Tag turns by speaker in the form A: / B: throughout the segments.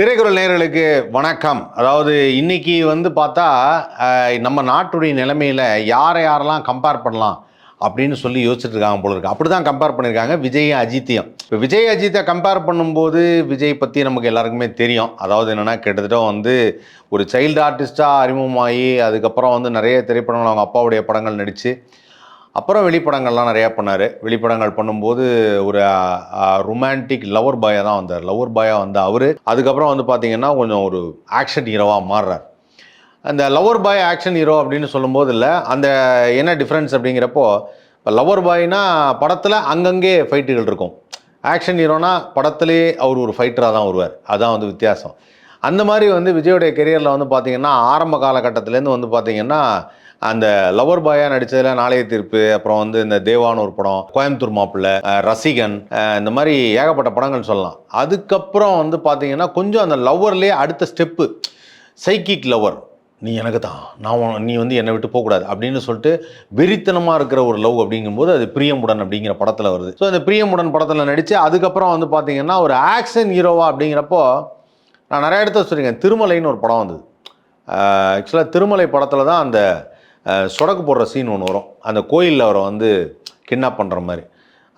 A: திரைக்குறள் நேர்களுக்கு வணக்கம். அதாவது இன்னைக்கு வந்து பார்த்தா நம்ம நாட்டுடைய நிலைமையில் யாரை யாரெல்லாம் கம்பேர் பண்ணலாம் அப்படின்னு சொல்லி யோசிச்சுட்டு இருக்காங்க போல இருக்கு. அப்படி தான் கம்பேர் பண்ணியிருக்காங்க விஜய் அஜித்தையும். இப்போ விஜய் அஜித்தை கம்பேர் பண்ணும்போது விஜய் பற்றி நமக்கு எல்லாருக்குமே தெரியும். அதாவது என்னென்னா கிட்டத்தட்ட வந்து ஒரு சைல்டு ஆர்டிஸ்ட்டாக அறிமுகமாகி அதுக்கப்புறம் வந்து நிறைய திரைப்படங்கள் அவங்க அப்பாவுடைய படங்கள் நடித்து அப்புறம் வெளிப்படங்கள்லாம் நிறையா பண்ணார். வெளிப்படங்கள் பண்ணும்போது ஒரு ரொமான்டிக் லவர் பாயாக தான் வந்தார். லவர் பாயாக வந்த அவர் அதுக்கப்புறம் வந்து பார்த்திங்கன்னா கொஞ்சம் ஒரு ஆக்ஷன் ஹீரோவாக மாறுறார். அந்த லவர் பாய் ஆக்ஷன் ஹீரோ அப்படின்னு சொல்லும்போது இல்லை அந்த என்ன டிஃப்ரென்ஸ் அப்படிங்கிறப்போ இப்போ லவர் பாய்னா படத்தில் அங்கங்கே ஃபைட்டுகள் இருக்கும். ஆக்ஷன் ஹீரோனா படத்திலே அவர் ஒரு ஃபைட்டராக தான் வருவார். அதுதான் வந்து வித்தியாசம். அந்த மாதிரி வந்து விஜயோடைய கெரியரில் வந்து பார்த்திங்கன்னா ஆரம்ப காலகட்டத்திலேருந்து வந்து பார்த்திங்கன்னா அந்த லவர் பாயாக நடித்ததில் நாளைய தீர்ப்பு அப்புறம் வந்து இந்த தேவான ஒரு படம் கோயம்புத்தூர் மாப்பிள்ளை ரசிகன் இந்த மாதிரி ஏகப்பட்ட படங்கள் சொல்லலாம். அதுக்கப்புறம் வந்து பார்த்தீங்கன்னா கொஞ்சம் அந்த லவ்வர்லேயே அடுத்த ஸ்டெப்பு சைக்கிக் லவர் நீ எனக்கு தான் நான் நீ வந்து என்னை விட்டு போகக்கூடாது அப்படின்னு சொல்லிட்டு வெறித்தனமாக இருக்கிற ஒரு லவ் அப்படிங்கும்போது அது பிரியமுடன் அப்படிங்கிற படத்தில் வருது. ஸோ அந்த பிரியமுடன் படத்தில் நடித்து அதுக்கப்புறம் வந்து பார்த்தீங்கன்னா ஒரு ஆக்ஷன் ஹீரோவா அப்படிங்கிறப்போ நான் நிறைய இடத்துல சொல்லியிருக்கேன். திருமலைன்னு ஒரு படம் வந்தது. ஆக்சுவலாக திருமலை படத்தில் தான் அந்த சொடக்கு போடுற சீன் ஒன்று வரும். அந்த கோயிலில் அவரை வந்து கிட்னாப் பண்ணுற மாதிரி.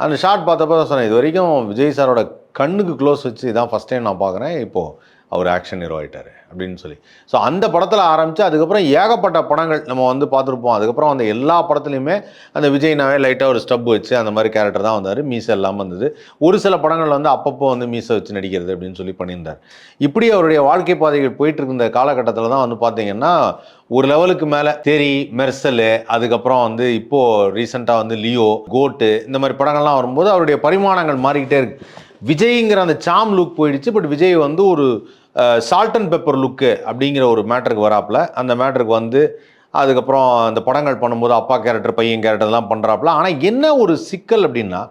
A: அந்த ஷாட் பார்த்தப்போ தான் சொன்னேன் இது வரைக்கும் விஜய் சாரோட கண்ணுக்கு க்ளோஸ் வச்சு இதான் ஃபஸ்ட் டைம் நான் பார்க்குறேன். இப்போது அவர் ஆக்ஷன் ஹீரோ ஆயிட்டாரு அப்படின்னு சொல்லி. ஸோ அந்த படத்தில் ஆரம்பித்து அதுக்கப்புறம் ஏகப்பட்ட படங்கள் நம்ம வந்து பார்த்துருப்போம். அதுக்கப்புறம் அந்த எல்லா படத்துலையுமே அந்த விஜய்னாவே லைட்டாக ஒரு ஸ்டப் வச்சு அந்த மாதிரி கேரக்டர் தான் வந்தார். மீசை எல்லாம் வந்தது. ஒரு சில படங்கள் வந்து அப்பப்போ வந்து மீசை வச்சு நடிக்கிறது அப்படின்னு சொல்லி பண்ணியிருந்தார். இப்படி அவருடைய வாழ்க்கை பாதைகள் போயிட்டு இருந்த காலகட்டத்தில் தான் வந்து பார்த்தீங்கன்னா ஒரு லெவலுக்கு மேலே தெரி மெர்சலு அதுக்கப்புறம் வந்து இப்போது ரீசெண்டாக வந்து லியோ கோட்டு இந்த மாதிரி படங்கள்லாம் வரும்போது அவருடைய பரிமாணங்கள் மாறிக்கிட்டே இருக்கு. விஜய்ங்கிற அந்த சாம் லுக் போயிடுச்சு. பட் விஜய் வந்து ஒரு சால்ட் அண்ட் பெப்பர் லுக்கு அப்படிங்கிற ஒரு மேட்டருக்கு வராப்புல. அந்த மேட்டருக்கு வந்து அதுக்கப்புறம் அந்த படங்கள் பண்ணும்போது அப்பா கேரக்டர் பையன் கேரக்டர்லாம் பண்ணுறாப்புல ஆனால் என்ன ஒரு சிக்கல் அப்படின்னா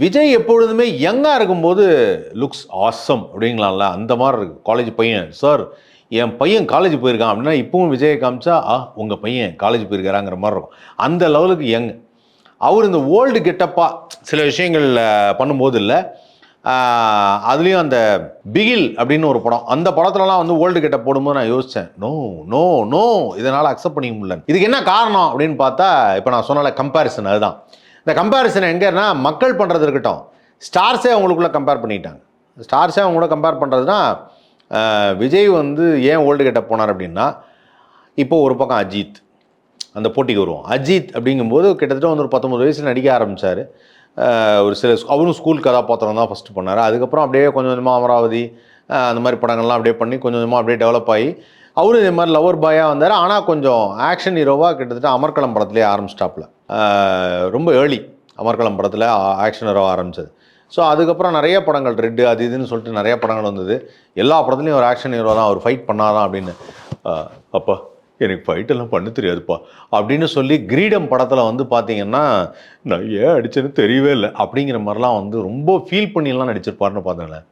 A: விஜய் எப்பொழுதுமே யங்காக இருக்கும்போது லுக்ஸ் ஆசம் அப்படிங்களாம்ல அந்த மாதிரி இருக்கு. காலேஜ் பையன் சார் என் பையன் காலேஜ் போயிருக்கான். அப்படின்னா இப்பவும் விஜயை காமிச்சா ஆ உங்கள் பையன் காலேஜ் போயிருக்காராங்கிற மாதிரி இருக்கும். அந்த லெவலுக்கு யங். அவர் இந்த ஓல்டு கெட்டப்பாக சில விஷயங்கள் பண்ணும்போது இல்லை. அதுலேயும் அந்த பிகில் அப்படின்னு ஒரு படம். அந்த படத்துலலாம் வந்து ஓல்டு கெட்ட போடும்போது நான் யோசித்தேன் நோ நோ நோ இதனால் அக்செப்ட் பண்ணிக்க முடியல இதுக்கு என்ன காரணம் அப்படின்னு பார்த்தா இப்போ நான் சொன்னால கம்பேரிசன் அதுதான். இந்த கம்பேரிசன் எங்கன்னா மக்கள் பண்ணுறது இருக்கட்டும். ஸ்டார்ஸே அவங்களுக்குள்ள கம்பேர் பண்ணிட்டாங்க. ஸ்டார்ஸே அவங்க கூட கம்பேர் பண்ணுறதுனா விஜய் வந்து ஏன் ஓல்டு கெட்ட போனார் அப்படின்னா இப்போ ஒரு பக்கம் அஜித் அந்த போட்டிக்கு வருவோம் அஜித் அப்படிங்கும்போது கிட்டத்தட்ட வந்து ஒரு பத்தொம்பது வயசில் நடிக்க ஆரம்பித்தார் ஒரு சில அவரும் ஸ்கூல் கதாபாத்திரம் தான் ஃபஸ்ட்டு பண்ணார். அதுக்கப்புறம் அப்படியே கொஞ்சம் கொஞ்சமாக அமராவதி அந்த மாதிரி படங்கள்லாம் அப்படியே பண்ணி கொஞ்சம் கொஞ்சமாக அப்படியே டெவலப் ஆகி அவரும் இதே மாதிரி லவர் பாயாக வந்தார். ஆனால் கொஞ்சம் ஆக்ஷன் ஹீரோவாக கிட்டத்தட்ட அமர்கலம் படத்துலேயே ஆரம்பிச்சிட்டாப்புல. ரொம்ப ஏர்லி அமர்கலம் படத்தில் ஆக்ஷன் ஹீரோவாக ஆரம்பித்தது ஸோ அதுக்கப்புறம் நிறைய படங்கள் ரெட்டு அது இதுன்னு சொல்லிட்டு நிறைய படங்கள் வந்தது. எல்லா படத்துலையும் ஒரு ஆக்ஷன் ஹீரோ தான் அவர் ஃபைட் பண்ணாதான் அப்படின்னு அப்போ எனக்கு ஃபைட்டெல்லாம் பண்ண தெரியாதுப்பா. அப்படின்னு சொல்லி கிரீடம் படத்தில் வந்து பார்த்தீங்கன்னா நான் ஏன் அடிச்சேன்னு தெரியவே இல்லை. அப்படிங்கிற மாதிரிலாம் வந்து ரொம்ப ஃபீல் பண்ணிலாம் நடிச்சிருப்பாருன்னு பார்த்தேன்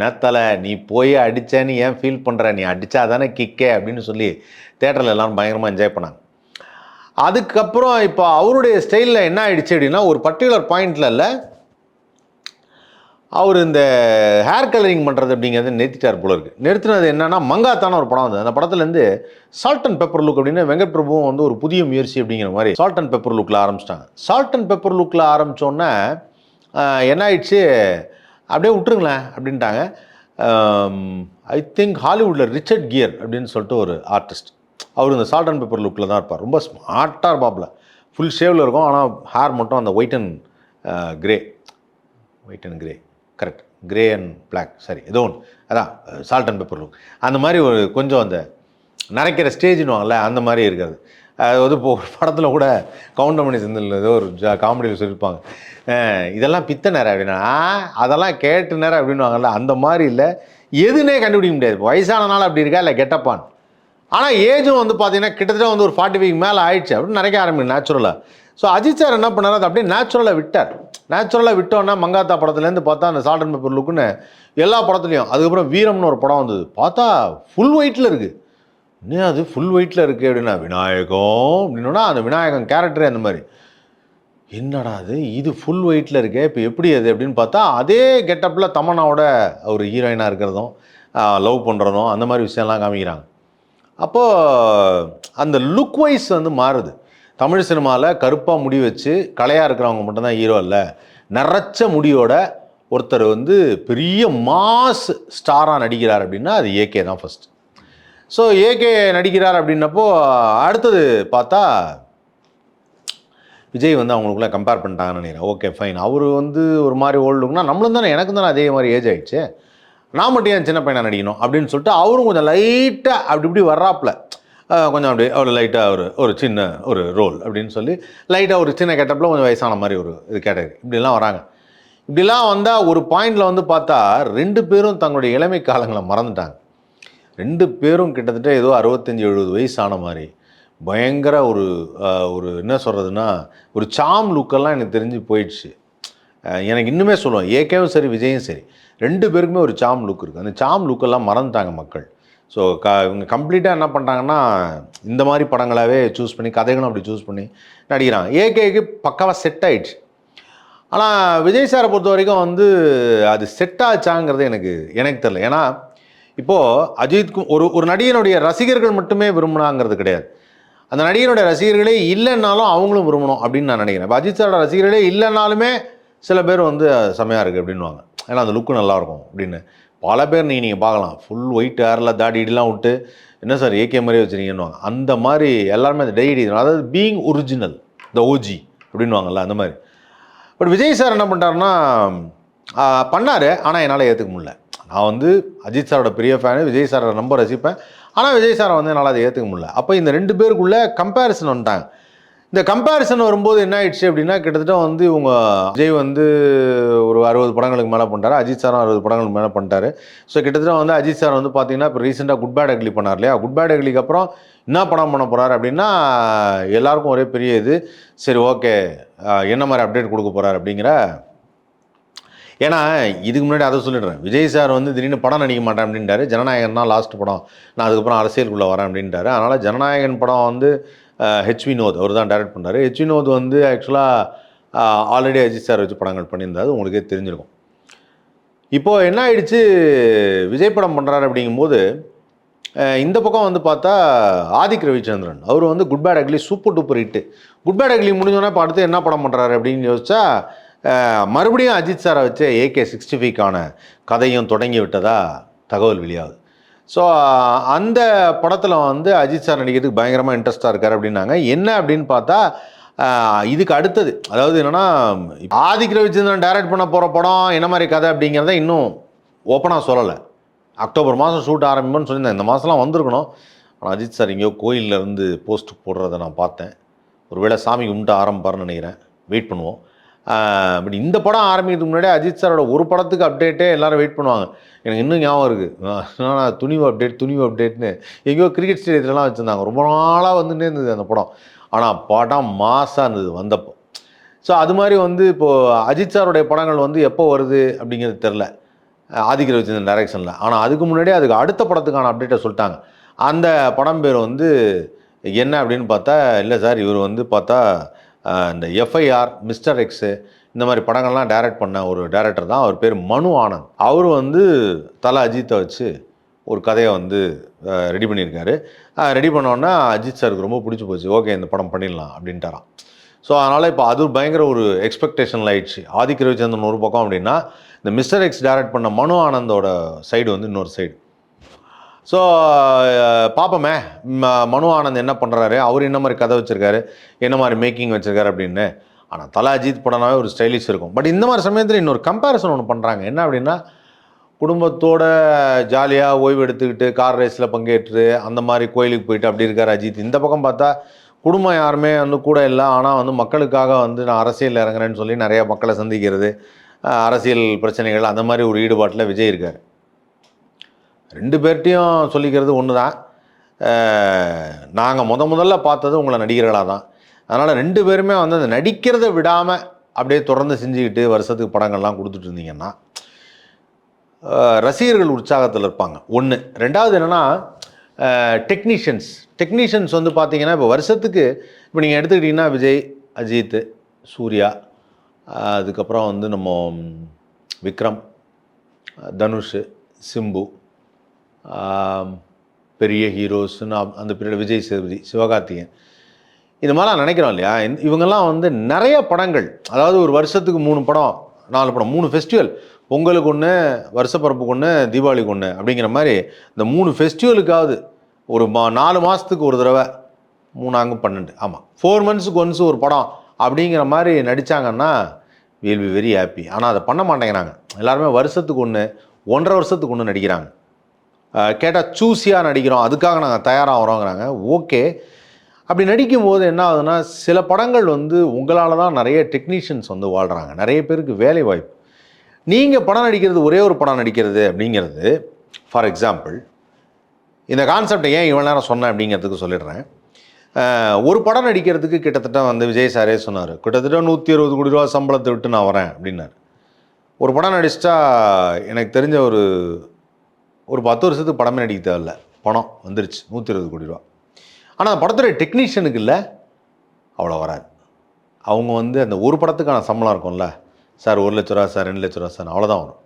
A: நேத்தல நீ போய் அடித்தேன்னு ஏன் ஃபீல் பண்ணுற நீ அடித்தா தானே கிக்கே அப்படின்னு சொல்லி தேட்டரில் எல்லாரும் பயங்கரமாக என்ஜாய் பண்ணாங்க. அதுக்கப்புறம் இப்போ அவருடைய ஸ்டைலில் என்ன ஆயிடுச்சு அப்படின்னா ஒரு பர்டிகுலர் பாயிண்டில் இல்லை அவர் இந்த ஹேர் கலரிங் பண்ணுறது அப்படிங்கிறது நிறுத்திட்டார் போல இருக்குது நிறுத்தினது என்னன்னா மங்காத்தான ஒரு படம் வந்து அந்த படத்துலேருந்து சால்ட் அண்ட் பெப்பர் லுக் அப்படின்னு வெங்கட் பிரபுவும் வந்து ஒரு புதிய முயற்சி அப்படிங்கிற மாதிரி சால்ட் அண்ட் பெப்பர் லுக்கில் ஆரம்பிச்சிட்டாங்க. சால்ட் அண்ட் பெப்பர் லுக்கில் ஆரம்பித்தோன்னே என்ன ஆயிடுச்சு? அப்படியே விட்டுருங்களேன் அப்படின்ட்டாங்க. ஐ திங்க் ஹாலிவுட்டில் ரிச்சர்ட் கியர் அப்படின்னு சொல்லிட்டு ஒரு ஆர்டிஸ்ட் அவர் இந்த சால்ட் அண்ட் பெப்பர் லுக்கில் தான் இருப்பார். ரொம்ப ஸ்மார்ட்டாக இருப்பாப்புல. ஃபுல் ஷேவில் இருக்கும். ஆனால் ஹேர் மட்டும் அந்த white and grey white and grey correct grey and black சரி ஏதோ ஒன்று அதான் சால்ட் அண்ட் பெப்பர் லுக் அந்த மாதிரி ஒரு கொஞ்சம் அந்த நரைக்கிற ஸ்டேஜ்னுவாங்கல்ல அந்த மாதிரி இருக்கிறது. அது வந்து இப்போ ஒரு படத்தில் கூட கவுண்டமணி செந்தில் ஏதோ ஒரு ஜா காமெடியில் சொல்லியிருப்பாங்க இதெல்லாம் பித்த நேரம் அப்படின்னா அதெல்லாம் கேட்டு நேரம் அப்படின்னுவாங்கல்ல அந்த மாதிரி இல்லை. எதுனே கண்டுபிடிக்க முடியாது. வயசானனால அப்படி இருக்கா? இல்லை கெட்டப்பான் ஆனால் ஏஜும் வந்து பார்த்தீங்கன்னா கிட்டத்தட்ட வந்து ஒரு ஃபார்ட்டி ஃபைவ் மேலே ஆயிடுச்சு அப்படின்னு நினைக்க ஆரம்பிக்கும் நேச்சுரலாக ஸோ அஜித் சார் என்ன பண்ணார்? அது அப்படியே நேச்சுரலாக விட்டார். நேச்சுரலாக விட்டோன்னா மங்காத்தா படத்துலேருந்து பார்த்தா அந்த சால்ட் அண்ட் பேப்பர் லுக்குன்னு எல்லா படத்துலையும். அதுக்கப்புறம் வீரம்னு ஒரு படம் வந்தது. பார்த்தா ஃபுல் ஒயிட்டில் இருக்குது என்ன அது? ஃபுல் ஒயிட்டில் இருக்குது அப்படின்னா விநாயகம். அப்படின்னா அந்த விநாயகம் கேரக்டரே அந்த மாதிரி. என்னடா அது? இது ஃபுல் ஒயிட்டில் இருக்கே. இப்போ எப்படி அது அப்படின்னு பார்த்தா அதே கெட்டப்பில் தமன்னாவோட ஒரு ஹீரோயினாக இருக்கிறதும் லவ் பண்ணுறதும் அந்த மாதிரி விஷயம்லாம் காமிக்கிறாங்க. அப்போது அந்த லுக் வைஸ் வந்து மாறுது. தமிழ் சினிமாவில் கருப்பாக முடி வச்சு கலையாக இருக்கிறவங்க மட்டும்தான் ஹீரோ இல்லை நிறைச்ச முடியோட ஒருத்தர் வந்து பெரிய மாஸ் ஸ்டாராக நடிக்கிறார் அப்படின்னா அது ஏகே தான் ஃபஸ்ட் ஸோ ஏகே நடிக்கிறார் அப்படின்னப்போ அடுத்தது பார்த்தா விஜய் வந்து அவங்களுக்குள்ள கம்பேர் பண்ணிட்டாங்கன்னு நினைக்கிறேன். ஓகே ஃபைன் அவர் வந்து ஒரு மாதிரி ஓல்டுக்குன்னா நம்மளும் தானே எனக்கு தானே அதே மாதிரி ஏஜ் ஆகிடுச்சு நான் மட்டும் ஏன் சின்ன பையனாக நடிக்கணும் அப்படின்னு சொல்லிட்டு அவரும் கொஞ்சம் லைட்டாக அப்படி இப்படி வர்றாப்புல. கொஞ்சம் அப்படி ஒரு லைட்டாக ஒரு ஒரு சின்ன ஒரு ரோல் அப்படின்னு சொல்லி லைட்டாக ஒரு சின்ன கெட்டப்பில் கொஞ்சம் வயசான மாதிரி ஒரு இது கேட்டகரி இப்படிலாம் வராங்க. இப்படிலாம் வந்தால் ஒரு பாயிண்டில் வந்து பார்த்தா ரெண்டு பேரும் தங்களுடைய இளமை காலங்களை மறந்துட்டாங்க. ரெண்டு பேரும் கிட்டத்தட்ட ஏதோ அறுபத்தஞ்சி எழுபது வயசு ஆன மாதிரி. பயங்கர ஒரு ஒரு என்ன சொல்கிறதுனா ஒரு சாம் லுக்கெல்லாம் எனக்கு தெரிஞ்சு போயிடுச்சு. எனக்கு இன்னுமே சொல்லுவேன். ஏகேவும் சரி விஜயும் சரி. ரெண்டு பேருக்குமே ஒரு சாம் லுக் இருக்குது அந்த சாம் லுக்கெல்லாம் மறந்துட்டாங்க மக்கள். ஸோ க இவங்க கம்ப்ளீட்டாக என்ன பண்ணுறாங்கன்னா இந்த மாதிரி படங்களாகவே சூஸ் பண்ணி கதைகளும் அப்படி சூஸ் பண்ணி நடிக்கிறாங்க. ஏகேக்கு பக்காவாக செட் ஆயிடுச்சு. ஆனால் விஜய் சாரை பொறுத்த வரைக்கும் வந்து அது செட் ஆச்சாங்கிறது எனக்கு எனக்கு தெரியல. ஏன்னா இப்போது அஜித்கும் ஒரு ஒரு நடிகனுடைய ரசிகர்கள் மட்டுமே விரும்பினாங்கிறது கிடையாது. அந்த நடிகனுடைய ரசிகர்களே இல்லைன்னாலும் அவங்களும் விரும்பணும் அப்படின்னு நான் நினைக்கிறேன். இப்போ அஜித் சாரோட ரசிகர்களே இல்லைனாலுமே சில பேர் வந்து செமையாக இருக்குது அப்படின்வாங்க ஏன்னா அந்த லுக்கு நல்லாயிருக்கும் அப்படின்னு. பல பேர் நீங்கள் நீங்கள் பார்க்கலாம். ஃபுல் ஒயிட் ஹேரில் தாடி இடிலாம் விட்டு என்ன சார் ஏகே மாதிரியே வச்சுருக்கீங்கன்னு அந்த மாதிரி எல்லாருமே அந்த டைடி அதாவது பீயிங் ஒரிஜினல் த ஓஜி அப்படின்வாங்கல்ல அந்த மாதிரி. பட் விஜய் சார் என்ன பண்ணிட்டாருன்னா பண்ணார். ஆனால் என்னால் ஏற்றுக்க முடியல. நான் வந்து அஜித் சாரோட பெரிய ஃபேனு விஜய் சாரோட ரொம்ப ரசிப்பேன். ஆனால் விஜய் சாரை வந்து என்னால் அதை ஏற்றுக்க முடியல. அப்போ இந்த ரெண்டு பேருக்குள்ளே கம்பேரிசன் வந்துட்டாங்க. இந்த கம்பேரிசன் வரும்போது என்ன ஆயிடுச்சு அப்படின்னா கிட்டத்தட்ட வந்து இவங்க விஜய் வந்து ஒரு அறுபது படங்களுக்கு மேலே பண்ணிட்டாரு. அஜித் சாரும் அறுபது படங்களுக்கு மேலே பண்ணிட்டாரு. ஸோ கிட்டத்தட்ட வந்து அஜித் சார் வந்து பார்த்தீங்கன்னா இப்போ ரீசெண்டாக குட் பேட் அக்லி பண்ணார் இல்லையா? குட் பேட் அக்லிக்கு அப்புறம் என்ன படம் பண்ண போகிறார் அப்படின்னா எல்லாருக்கும் ஒரே பெரிய இது சரி ஓகே என்ன மாதிரி அப்டேட் கொடுக்க போகிறார் அப்படிங்கிற ஏன்னா இதுக்கு முன்னாடி அதை சொல்லிடுறேன். விஜய் சார் வந்து திடீர்னு படம் நடிக்க மாட்டேன் அப்படின்ட்டாரு. ஜனநாயகன் தான் லாஸ்ட் படம். நான் அதுக்கப்புறம் அரசியலுக்குள்ளே வரேன் அப்படின்ட்டாரு. அதனால் ஜனநாயகன் படம் வந்து ஹெச் வினோத் அவர் தான் டைரக்ட் பண்ணார். ஹெச் வினோத் வந்து ஆக்சுவலாக ஆல்ரெடி அஜித் சார் வச்சு படங்கள் பண்ணியிருந்தாரு. உங்களுக்கே தெரிஞ்சிருக்கும். இப்போது என்ன ஆயிடுச்சு? விஜய் படம் பண்ணுறாரு அப்படிங்கும்போது இந்த பக்கம் வந்து பார்த்தா ஆதிக் ரவிச்சந்திரன். அவர் வந்து good bad ugly super duper hit good bad ugly முடிஞ்சோன்னா இப்போ அடுத்து என்ன படம் பண்ணுறாரு அப்படின்னு யோசிச்சா மறுபடியும் அஜித் சாரை வச்சு ஏகே சிக்ஸ்டி ஃபைவ்க்கான கதையும் தொடங்கி விட்டதா தகவல் வெளியாகுது. ஸோ அந்த படத்தில் வந்து அஜித் சார் நடிக்கிறதுக்கு பயங்கரமாக இன்ட்ரெஸ்ட்டாக இருக்கார் அப்படின்னாங்க. என்ன அப்படின்னு பார்த்தா இதுக்கு அடுத்தது. அதாவது என்னென்னா ஆதிக்கிற ரவிச்சந்திரன் டைரக்ட் பண்ண போகிற படம் என்ன மாதிரி கதை அப்படிங்கிறத இன்னும் ஓப்பனாக சொல்லலை. அக்டோபர் மாதம் ஷூட் ஆரம்பிப்போம்னு சொல்லியிருந்தேன். இந்த மாதம்லாம் வந்திருக்கணும். ஆனால் அஜித் சார் எங்கேயோ கோயில்ல இருந்து போஸ்ட் போடுறத நான் பார்த்தேன். ஒருவேளை சாமி கும்பிட்டு ஆரம்பிப்பாருன்னு நினைக்கிறேன். வெயிட் பண்ணுவோம். பட் இந்த படம் ஆரம்பிக்கிறதுக்கு முன்னாடி அஜித் சாரோட ஒரு படத்துக்கு அப்டேட்டே எல்லாரும் வெயிட் பண்ணுவாங்க. எனக்கு இன்னும் ஞாபகம் இருக்குது நான் துணிவு அப்டேட் துணிவு அப்டேட்னு எங்கேயோ கிரிக்கெட் ஸ்டேடியத்துலலாம் வச்சுருந்தாங்க. ரொம்ப நாளாக வந்துட்டே இருந்தது அந்த படம். ஆனால் படம் மாசாக இருந்தது வந்தப்போ. ஸோ அது மாதிரி வந்து இப்போது அஜித் சாருடைய படங்கள் வந்து எப்போ வருது அப்படிங்கிறது தெரில ஆதிக்க ரவிச்சந்திரன் டைரக்ஷனில் ஆனால் அதுக்கு முன்னாடி அதுக்கு அடுத்த படத்துக்கான அப்டேட்டை சொல்லிட்டாங்க. அந்த படம் பேர் வந்து என்ன அப்படின்னு பார்த்தா இல்லை சார் இவர் வந்து பார்த்தா இந்த எஃப்ஐஆர் மிஸ்டர் எக்ஸு இந்த மாதிரி படங்கள்லாம் டைரக்ட் பண்ண ஒரு டைரக்டர் தான். அவர் பேர் மனு ஆனந்த். அவர் வந்து தலை அஜித்தை வச்சு ஒரு கதையை வந்து ரெடி பண்ணியிருக்காரு. ரெடி பண்ணோன்னா அஜித் சாருக்கு ரொம்ப பிடிச்சி போச்சு. ஓகே இந்த படம் பண்ணிடலாம் அப்படின்ட்டாராம். ஸோ அதனால் இப்போ அது பயங்கர ஒரு எக்ஸ்பெக்டேஷன் ஆயிடுச்சு. ஆதிக்க ரவிச்சந்திரன் ஒரு பக்கம் அப்படின்னா இந்த மிஸ்டர் எக்ஸ் டைரக்ட் பண்ண மனு ஆனந்தோட சைடு வந்து இன்னொரு சைடு ஸோ பார்ப்போமே ம- மனு ஆனந்த் என்ன பண்ணுறாரு அவர் என்ன மாதிரி கதை வச்சுருக்காரு? என்ன மாதிரி மேக்கிங் வச்சுருக்காரு அப்படின்னு. ஆனால் தலா அஜித் படம்னாவே ஒரு ஸ்டைலிஷ் இருக்கும். பட் இந்த மாதிரி சமயத்தில் இன்னொரு கம்பேரிசன் ஒன்று பண்ணுறாங்க என்ன அப்படின்னா குடும்பத்தோட ஜாலியாக ஓய்வு எடுத்துக்கிட்டு கார் ரேஸில் பங்கேற்று அந்த மாதிரி கோயிலுக்கு போயிட்டு அப்படி இருக்கார் அஜித். இந்த பக்கம் பார்த்தா குடும்பம் யாருமே வந்து கூட இல்லை. ஆனால் வந்து மக்களுக்காக வந்து நான் அரசியல் இறங்குறேன்னு சொல்லி நிறைய மக்களை சந்திக்கிறது அரசியல் பிரச்சனைகள் அந்த மாதிரி ஒரு ஈடுபாட்டில் விஜய் இருக்கார். ரெண்டு பேர்ட்டையும் சொல்லிக்கிறது ஒன்று தான் நாங்கள் முத முதல்ல பார்த்தது உங்களை நடிகர்களாக தான் அதனால் ரெண்டு பேருமே வந்து அந்த நடிக்கிறத விடாமல் அப்படியே தொடர்ந்து செஞ்சுக்கிட்டு வருஷத்துக்கு படங்கள்லாம் கொடுத்துட்டு இருந்தீங்கன்னா ரசிகர்கள் உற்சாகத்தில் இருப்பாங்க. ஒன்று ரெண்டாவது என்னென்னா டெக்னீஷியன்ஸ் டெக்னீஷியன்ஸ் வந்து பார்த்தீங்கன்னா இப்போ வருஷத்துக்கு இப்போ நீங்கள் எடுத்துக்கிட்டிங்கன்னா விஜய் அஜித் சூர்யா அதுக்கப்புறம் வந்து நம்ம விக்ரம் தனுஷ் சிம்பு பெரிய ஹீரோஸ்னு அந்த பீரியட் விஜய் சேதுபதி சிவகார்த்திகேயன். இந்த மாதிரிலாம் நினைக்கிறோம் இல்லையா? இவங்கெல்லாம் வந்து நிறைய படங்கள் அதாவது ஒரு வருஷத்துக்கு மூணு படம் நாலு படம் மூணு ஃபெஸ்டிவல் பொங்கலுக்கு ஒன்று வருஷப்பரப்புக்கு ஒன்று தீபாவளிக்கு ஒன்று அப்படிங்கிற மாதிரி இந்த மூணு ஃபெஸ்டிவலுக்காவது ஒரு மா நாலு மாதத்துக்கு ஒரு தடவை மூணாங்கு பன்னெண்டு ஆமாம் ஃபோர் மந்த்ஸுக்கு ஒன்ஸ் ஒரு படம் அப்படிங்கிற மாதிரி நடித்தாங்கன்னா வில் பி வெரி ஹாப்பி ஆனால் அதை பண்ண மாட்டேங்கிறாங்க. எல்லாருமே வருஷத்துக்கு ஒன்று ஒன்றரை வருஷத்துக்கு ஒன்று நடிக்கிறாங்க. கேட்டால் சூஸியாக நடிக்கிறோம். அதுக்காக நாங்கள் தயாராகிறோங்கிறாங்க. ஓகே. அப்படி நடிக்கும்போது என்ன ஆகுதுன்னா சில படங்கள் வந்து உங்களால் தான் நிறைய டெக்னீஷியன்ஸ் வந்து வாழ்கிறாங்க நிறைய பேருக்கு வேலை வாய்ப்பு நீங்கள் படம் நடிக்கிறது ஒரே ஒரு படம் நடிக்கிறது அப்படிங்கிறது ஃபார் எக்ஸாம்பிள் இந்த கான்செப்டை ஏன் இவ்வளோ நேரம் சொன்னேன் அப்படிங்கிறதுக்கு சொல்லிடுறேன். ஒரு படம் நடிக்கிறதுக்கு கிட்டத்தட்ட வந்து விஜய் சாரே சொன்னார். கிட்டத்தட்ட நூற்றி இருபது கோடி ரூபா சம்பளத்தை விட்டு நான் வரேன் அப்படின்னார். ஒரு படம் நடிச்சிட்டா எனக்கு தெரிஞ்ச ஒரு ஒரு பத்து வருஷத்துக்கு படமே நடிக்க தேவையில்ல. பணம் வந்துருச்சு. நூற்றி இருபது கோடி ரூபா. ஆனால் அந்த படத்துடைய டெக்னீஷியனுக்கு இல்லை. அவ்வளோ வராது. அவங்க வந்து அந்த ஒரு படத்துக்கான சம்பளம் இருக்கும்ல. சார் ஒரு லட்ச ரூபா சார் ரெண்டு லட்ச ரூபா சார் அவ்வளோதான் வரும்.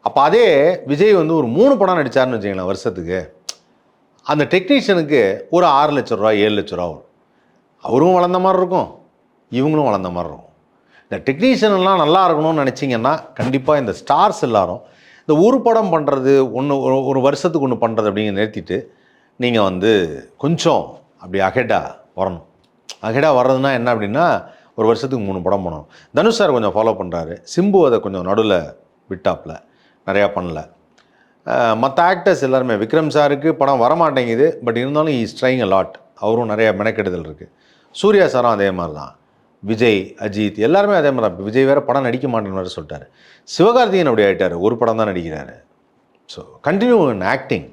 A: அப்போ அதே விஜய் வந்து ஒரு மூணு படம் நடிச்சாருன்னு வச்சுங்களேன் வருஷத்துக்கு. அந்த டெக்னீஷியனுக்கு ஒரு ஆறு லட்ச ரூபா ஏழு லட்ச ரூபா வரும். அவரும் வளர்ந்த மாதிரி இருக்கும். இவங்களும் வளர்ந்த மாதிரி இருக்கும். இந்த டெக்னீஷியன்லாம் நல்லா இருக்கணும்னு நினச்சிங்கன்னா கண்டிப்பாக இந்த ஸ்டார்ஸ் எல்லாரும் இந்த ஒரு படம் பண்ணுறது ஒன்று ஒரு வருஷத்துக்கு ஒன்று பண்ணுறது அப்படிங்கிற நிறுத்திட்டு நீங்கள் வந்து கொஞ்சம் அப்படி அகெடாக வரணும். அகெடாக வர்றதுனா என்ன அப்படின்னா ஒரு வருஷத்துக்கு மூணு படம் பண்ணணும். தனுஷ் சார் கொஞ்சம் ஃபாலோ பண்ணுறாரு சிம்பு அதை கொஞ்சம் நடுவில் விட்டாப்பில். நிறையா பண்ணல. மற்ற ஆக்டர்ஸ் எல்லாருமே விக்ரம் சாருக்கு படம் வரமாட்டேங்குது பட் இருந்தாலும் இஸ் ட்ரைங் அ லாட் அவரும் நிறையா மெனக்கெடுதல் இருக்குது சூர்யா சாரும் அதே மாதிரி தான் விஜய் அஜித் எல்லாருமே அதே மாதிரி தான் விஜய் வேறு படம் நடிக்க மாட்டேன்னு வேறு சொல்லிட்டாரு. சிவகார்த்திகேயன் அப்படி ஆகிட்டார் ஒரு படம் தான் நடிக்கிறாரு. So continue in acting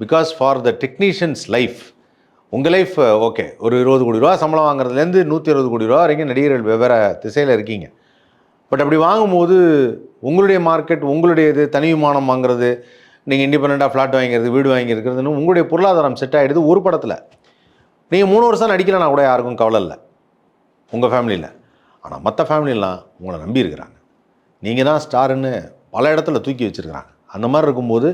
A: because for the technicians life உங்கள் லைஃப் ஓகே ஒரு இருபது கோடி ரூபா சம்பளம் வாங்குறதுலேருந்து நூற்றி இருபது கோடி ரூபா வரைக்கும் நடிகர்கள் வெவ்வேறு திசையில் இருக்கீங்க. பட் அப்படி வாங்கும்போது உங்களுடைய மார்க்கெட் உங்களுடைய இது தனி விமானம் வாங்குறது நீங்கள் இண்டிபெண்ட்டாக ஃப்ளாட் வாங்கிறது வீடு வாங்கியிருக்கிறதுன்னு உங்களுடைய பொருளாதாரம் செட் ஆகிடுது ஒரு படத்தில். நீங்கள் மூணு வருஷம் நடிக்கலன்னா கூட யாருக்கும் கவலை இல்லை. உங்கள் ஃபேமிலியில் ஆனால் மற்ற ஃபேமிலிலாம் உங்களை நம்பி இருக்கிறாங்க. நீங்கள் தான் ஸ்டாருன்னு பல இடத்துல தூக்கி வச்சுருக்கிறாங்க. அந்த மாதிரி இருக்கும்போது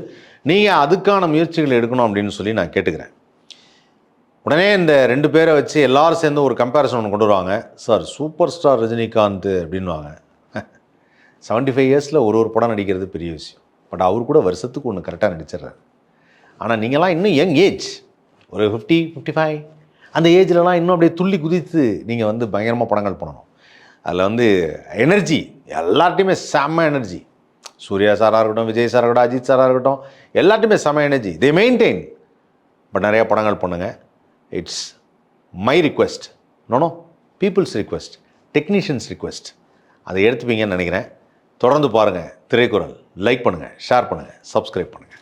A: நீங்கள் அதுக்கான முயற்சிகள் எடுக்கணும் அப்படின்னு சொல்லி நான் கேட்டுக்கிறேன். உடனே இந்த ரெண்டு பேரை வச்சு எல்லாரும் சேர்ந்து ஒரு கம்பேரிசன் ஒன்று கொண்டு வருவாங்க. சார் சூப்பர் ஸ்டார் ரஜினிகாந்த் அப்படின்வாங்க செவன்ட்டி ஃபைவ் இயர்ஸில் ஒரு ஒரு படம் நடிக்கிறது பெரிய விஷயம். பட் அவர் கூட வருஷத்துக்கு ஒன்று கரெக்டாக நடிச்சிடுறாரு. ஆனால் நீங்களாம் இன்னும் யங் ஏஜ் ஒரு ஃபிஃப்டி ஃபிஃப்டி ஃபைவ் அந்த ஏஜ்லலாம் இன்னும் அப்படியே துள்ளி குதித்து நீங்கள் வந்து பயங்கரமாக படங்கள் பண்ணணும். அதில் வந்து எனர்ஜி எல்லார்ட்டையுமே செம்ம எனர்ஜி சூர்யா சாராக இருக்கட்டும் விஜய் சாராக இருக்கட்டும் அஜித் சாராக இருக்கட்டும் எல்லார்ட்டையுமே செம்ம எனர்ஜி தே மெயின்டைன் பட் நிறைய படங்கள் பண்ணுங்கள் it's my request no no peoples request technicians request அதை எடுத்துப்பீங்கன்னு நினைக்கிறேன். தொடர்ந்து பாருங்கள் திரைக்குறள் லைக் பண்ணுங்கள் ஷேர் பண்ணுங்கள் சப்ஸ்கிரைப் பண்ணுங்கள்